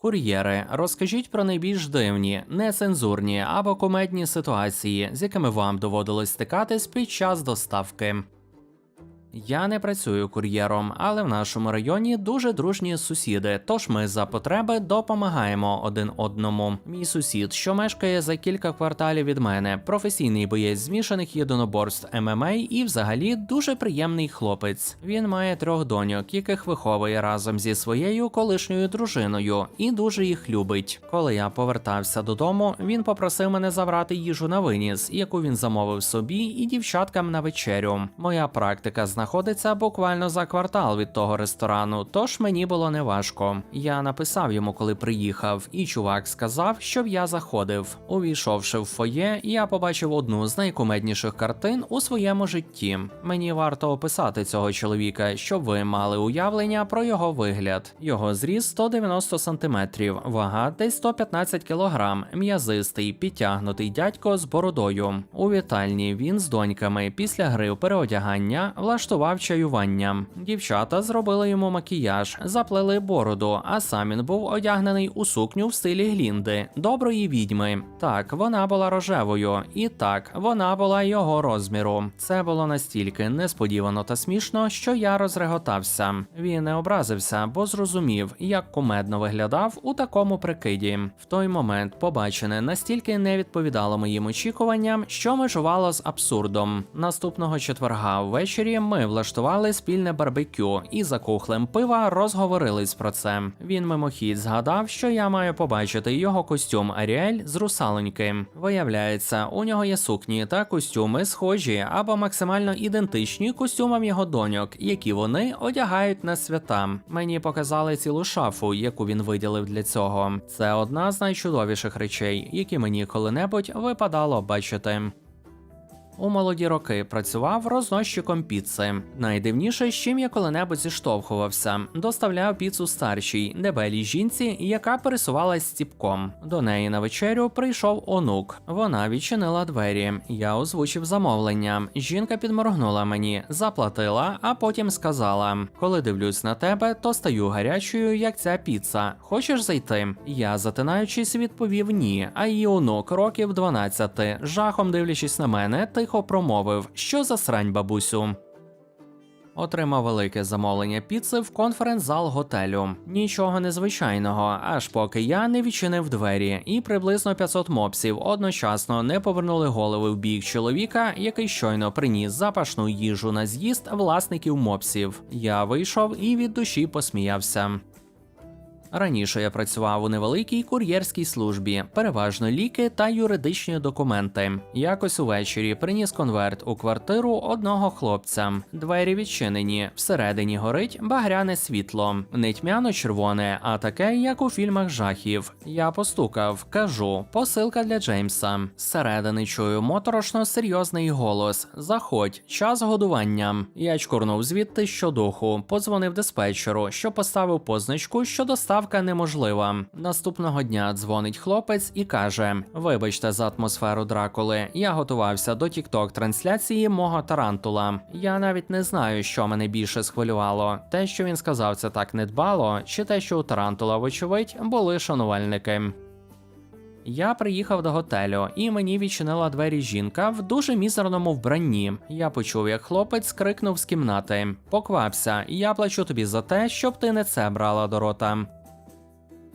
Кур'єри, розкажіть про найбільш дивні, нецензурні або кумедні ситуації, з якими вам доводилось стикатись під час доставки. Я не працюю кур'єром, але в нашому районі дуже дружні сусіди, тож ми за потреби допомагаємо один одному. Мій сусід, що мешкає за кілька кварталів від мене, професійний боєць змішаних єдиноборств ММА і взагалі дуже приємний хлопець. Він має трьох доньок, яких виховує разом зі своєю колишньою дружиною, і дуже їх любить. Коли я повертався додому, він попросив мене забрати їжу на виніс, яку він замовив собі і дівчаткам на вечерю. Моя практика знаходиться буквально за квартал від того ресторану, тож мені було неважко. Я написав йому, коли приїхав, і чувак сказав, щоб я заходив. Увійшовши в фоє, я побачив одну з найкумедніших картин у своєму житті. Мені варто описати цього чоловіка, щоб ви мали уявлення про його вигляд. Його зріст 190 сантиметрів, вага десь 115 кілограм, м'язистий, підтягнутий дядько з бородою. У вітальні він з доньками після гри в переодягання влаштував чаювання. Дівчата зробили йому макіяж, заплели бороду, а сам він був одягнений у сукню в стилі Глінди, доброї відьми. Так, вона була рожевою, і так, вона була його розміру. Це було настільки несподівано та смішно, що я розреготався. Він не образився, бо зрозумів, як кумедно виглядав у такому прикиді. В той момент побачене настільки не відповідало моїм очікуванням, що межувало з абсурдом. Наступного четверга ввечері ми влаштували спільне барбекю і за кухлем пива розговорились про це. Він мимохідь згадав, що я маю побачити його костюм Аріель з русалоньки. Виявляється, у нього є сукні та костюми схожі або максимально ідентичні костюмам його доньок, які вони одягають на свята. Мені показали цілу шафу, яку він виділив для цього. Це одна з найчудовіших речей, які мені коли-небудь випадало бачити. У молоді роки працював розносчиком піци. Найдивніше, з чим я коли-небудь зіштовхувався, доставляв піцу старшій, дебелій жінці, яка пересувалась стіпком. До неї на вечерю прийшов онук. Вона відчинила двері. Я озвучив замовлення. Жінка підморгнула мені, заплатила, а потім сказала: Коли дивлюсь на тебе, то стаю гарячою, як ця піца. Хочеш зайти? Я, затинаючись, відповів ні. А її онук років 12, жахом дивлячись на мене, тихо промовив: Що за срань, бабусю? Отримав велике замовлення піци в конференц-зал готелю. Нічого незвичайного, аж поки я не відчинив двері, і приблизно 500 мопсів одночасно не повернули голови в бік чоловіка, який щойно приніс запашну їжу на з'їзд власників мопсів. Я вийшов і від душі посміявся. Раніше я працював у невеликій кур'єрській службі, переважно ліки та юридичні документи. Якось увечері приніс конверт у квартиру одного хлопця. Двері відчинені, всередині горить багряне світло, не тьмяно-червоне, а таке, як у фільмах жахів. Я постукав, кажу, посилка для Джеймса. Зсередини чую моторошно серйозний голос: Заходь, час годування. Я чкурнув звідти щодуху, подзвонив диспетчеру, що поставив позначку, що доставка неможлива. Наступного дня дзвонить хлопець і каже: Вибачте за атмосферу Дракули, я готувався до тікток трансляції мого тарантула. Я навіть не знаю, що мене більше схвилювало: те, що він сказав це так недбало, чи те, що у тарантула, вочевидь, були шанувальники. Я приїхав до готелю, і мені відчинила двері жінка в дуже мізерному вбранні. Я почув, як хлопець крикнув з кімнати: Поквапся, я плачу тобі за те, щоб ти не це брала до рота.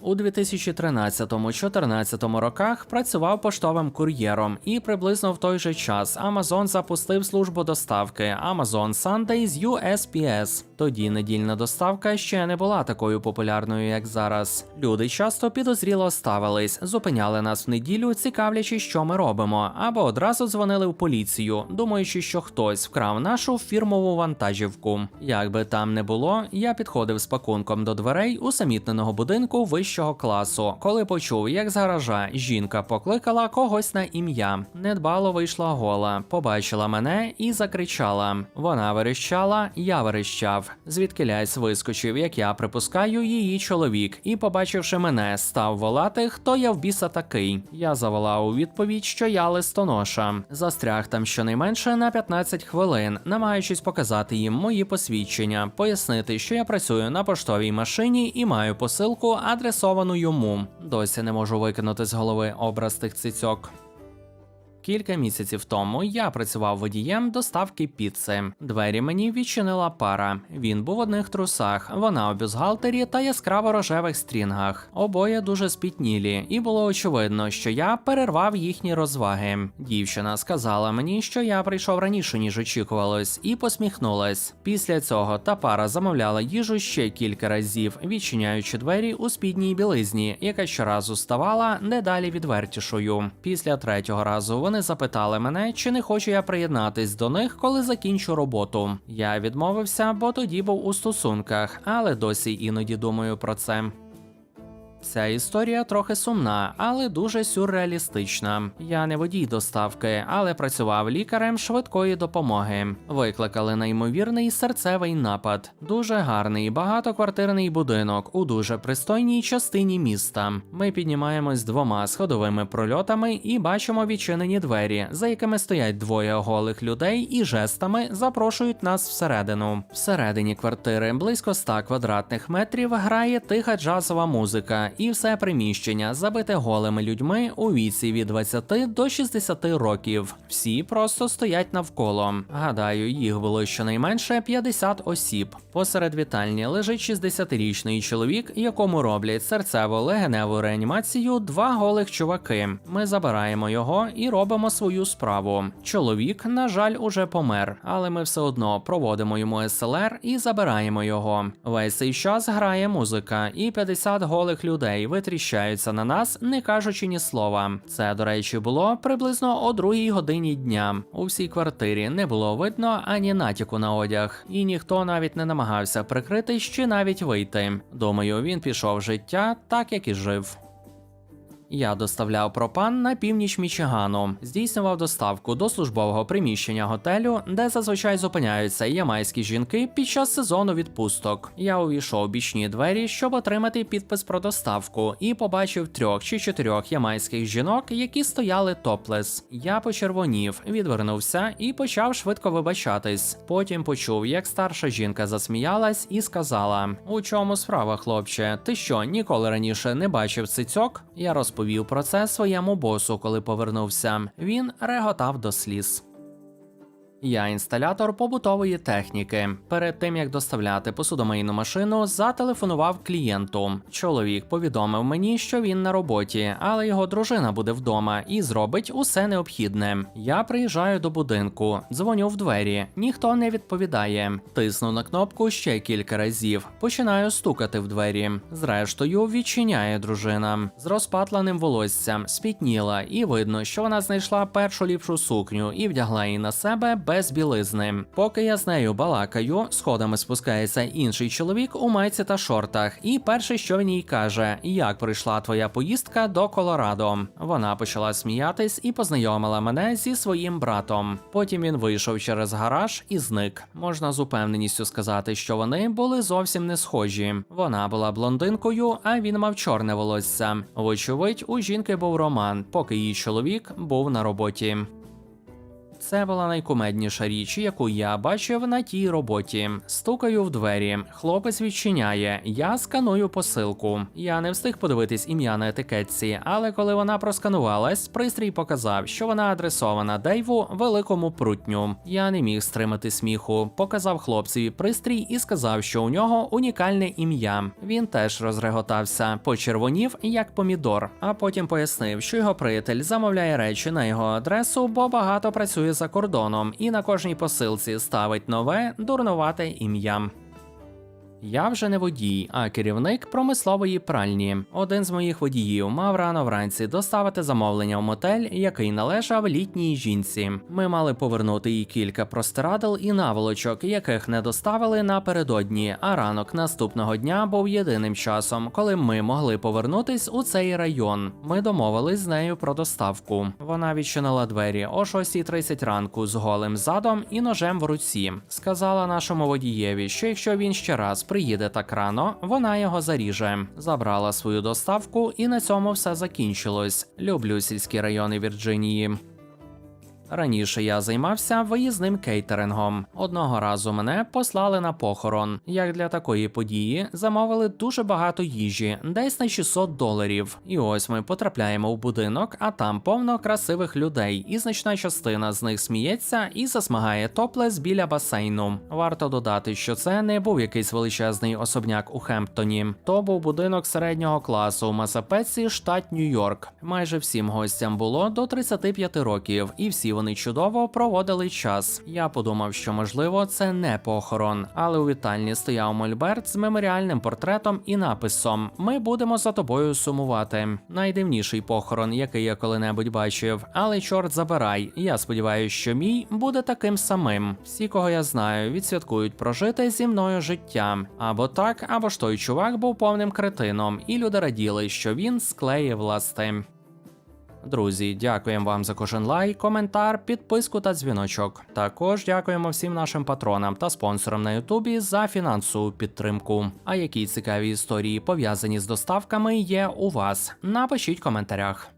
У 2013-14 роках працював поштовим кур'єром, і приблизно в той же час Amazon запустив службу доставки Amazon Sunday з USPS. Тоді недільна доставка ще не була такою популярною, як зараз. Люди часто підозріло ставились, зупиняли нас в неділю, цікавлячись, що ми робимо, або одразу дзвонили в поліцію, думаючи, що хтось вкрав нашу фірмову вантажівку. Як би там не було, я підходив з пакунком до дверей усамітненого будинку вищого класу, коли почув, як з гаража жінка покликала когось на ім'я. Недбало вийшла гола, побачила мене і закричала. Вона верещала, я верещав. Звідки лясь вискочив, як я припускаю, її чоловік, і, побачивши мене, став волати, хто я в біса такий. Я заволав у відповідь, що я листоноша. Застряг там щонайменше на 15 хвилин, намагаючись показати їм мої посвідчення, пояснити, що я працюю на поштовій машині і маю посилку адресу адресовану йому. Досі не можу викинути з голови образ тих цицьок. Кілька місяців тому я працював водієм доставки піци. Двері мені відчинила пара. Він був в одних трусах, вона у бюстгальтері та яскраво рожевих стрінгах. Обоє дуже спітнілі, і було очевидно, що я перервав їхні розваги. Дівчина сказала мені, що я прийшов раніше ніж очікувалось, і посміхнулась. Після цього та пара замовляла їжу ще кілька разів, відчиняючи двері у спідній білизні, яка щоразу ставала не далі відвертішою. Після третього разу вони запитали мене, чи не хочу я приєднатись до них, коли закінчу роботу. Я відмовився, бо тоді був у стосунках, але досі іноді думаю про це. Ця історія трохи сумна, але дуже сюрреалістична. Я не водій доставки, але працював лікарем швидкої допомоги. Викликали неймовірний серцевий напад. Дуже гарний багатоквартирний будинок у дуже пристойній частині міста. Ми піднімаємось двома сходовими прольотами і бачимо відчинені двері, за якими стоять двоє голих людей і жестами запрошують нас всередину. Всередині квартири близько 100 квадратних метрів грає тиха джазова музика, і все приміщення забите голими людьми у віці від 20 до 60 років. Всі просто стоять навколо. Гадаю, їх було щонайменше 50 осіб. Посеред вітальні лежить 60-річний чоловік, якому роблять серцево-легеневу реанімацію два голих чуваки. Ми забираємо його і робимо свою справу. Чоловік, на жаль, уже помер, але ми все одно проводимо йому СЛР і забираємо його. Весь цей час грає музика, і 50 голих людей витріщаються на нас, не кажучи ні слова. Це, до речі, було приблизно о другій годині дня. У всій квартирі не було видно ані натяку на одяг, і ніхто навіть не намагався прикритись чи навіть вийти. Думаю, він пішов життя так, як і жив. Я доставляв пропан на північ Мічигану, здійснював доставку до службового приміщення готелю, де зазвичай зупиняються ямайські жінки під час сезону відпусток. Я увійшов у бічні двері, щоб отримати підпис про доставку, і побачив трьох чи чотирьох ямайських жінок, які стояли топлес. Я почервонів, відвернувся і почав швидко вибачатись. Потім почув, як старша жінка засміялась і сказала: У чому справа, хлопче? Ти що, ніколи раніше не бачив цицьок? Я розповів про це своєму босу, коли повернувся. Він реготав до сліз. Я інсталятор побутової техніки. Перед тим як доставляти посудомийну машину, зателефонував клієнту. Чоловік повідомив мені, що він на роботі, але його дружина буде вдома і зробить усе необхідне. Я приїжджаю до будинку, дзвоню в двері, ніхто не відповідає. Тисну на кнопку ще кілька разів. Починаю стукати в двері. Зрештою, відчиняє дружина з розпатленим волоссям, спітніла, і видно, що вона знайшла першу ліпшу сукню і вдягла її на себе без білизни. Поки я з нею балакаю, сходами спускається інший чоловік у майці та шортах, і перше, що він їй каже: Як пройшла твоя поїздка до Колорадо? Вона почала сміятись і познайомила мене зі своїм братом. Потім він вийшов через гараж і зник. Можна з упевненістю сказати, що вони були зовсім не схожі. Вона була блондинкою, а він мав чорне волосся. Вочевидь, у жінки був роман, поки її чоловік був на роботі. Це була найкумедніша річ, яку я бачив на тій роботі. Стукаю в двері. Хлопець відчиняє. Я сканую посилку. Я не встиг подивитись ім'я на етикетці, але коли вона просканувалась, пристрій показав, що вона адресована Дейву великому прутню. Я не міг стримати сміху. Показав хлопцеві пристрій і сказав, що у нього унікальне ім'я. Він теж розреготався, почервонів як помідор, а потім пояснив, що його приятель замовляє речі на його адресу, бо багато працює за кордоном і на кожній посилці ставить нове дурнувате ім'я. Я вже не водій, а керівник промислової пральні. Один з моїх водіїв мав рано вранці доставити замовлення в мотель, який належав літній жінці. Ми мали повернути їй кілька простирадл і наволочок, яких не доставили напередодні. А ранок наступного дня був єдиним часом, коли ми могли повернутись у цей район. Ми домовились з нею про доставку. Вона відчинила двері о 6.30 ранку з голим задом і ножем в руці. Сказала нашому водієві, що якщо він ще раз приїде так рано, вона його заріже. Забрала свою доставку, і на цьому все закінчилось. Люблю сільські райони Вірджинії. Раніше я займався виїзним кейтерингом. Одного разу мене послали на похорон. Як для такої події замовили дуже багато їжі, десь на 600 доларів. І ось ми потрапляємо в будинок, а там повно красивих людей, і значна частина з них сміється і засмагає топлес біля басейну. Варто додати, що це не був якийсь величезний особняк у Хемптоні. То був будинок середнього класу у Масапеці, штат Нью-Йорк. Майже всім гостям було до 35 років, і всі вони чудово проводили час. Я подумав, що можливо це не похорон, але у вітальні стояв мольберт з меморіальним портретом і написом: Ми будемо за тобою сумувати. Найдивніший похорон, який я коли-небудь бачив. Але чорт забирай. Я сподіваюся, що мій буде таким самим. Всі, кого я знаю, відсвяткують прожите зі мною життя. Або так, або ж той чувак був повним кретином, і люди раділи, що він склеїв ласти. Друзі, дякуємо вам за кожен лайк, коментар, підписку та дзвіночок. Також дякуємо всім нашим патронам та спонсорам на Ютубі за фінансову підтримку. А які цікаві історії пов'язані з доставками є у вас? Напишіть в коментарях.